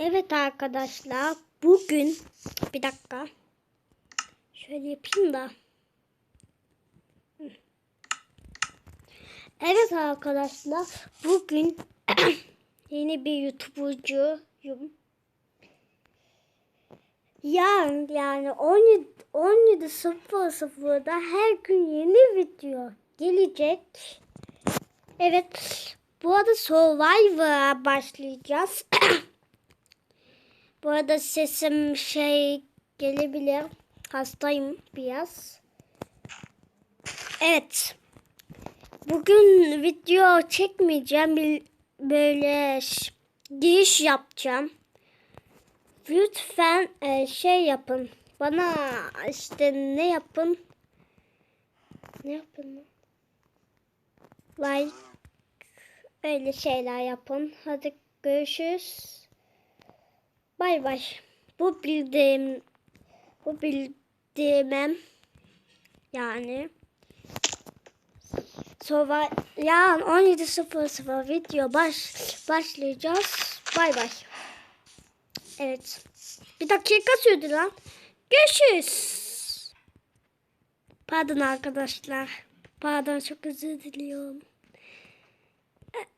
Evet arkadaşlar bugün bir dakika şöyle yapayım da. Evet arkadaşlar bugün yeni bir YouTuber'cuyum. Yarın yani 17 17.00'da her gün yeni video gelecek. Evet bu arada Survivor'a başlayacağız. Bu arada sesim şey gelebilir. Hastayım biraz. Evet. Bugün video çekmeyeceğim. Bir böyle giriş yapacağım. Lütfen e, şey yapın. Bana işte ne yapın? Ne yapın? Like öyle şeyler yapın. Hadi görüşürüz. Bay bay. Bu bildiğim bu bildiğimem yani sonra yarın 17.00 video baş başlayacağız. Bay bay. Evet. Bir dakika sürdü lan. Görüşürüz. Pardon arkadaşlar. Pardon çok özür diliyorum.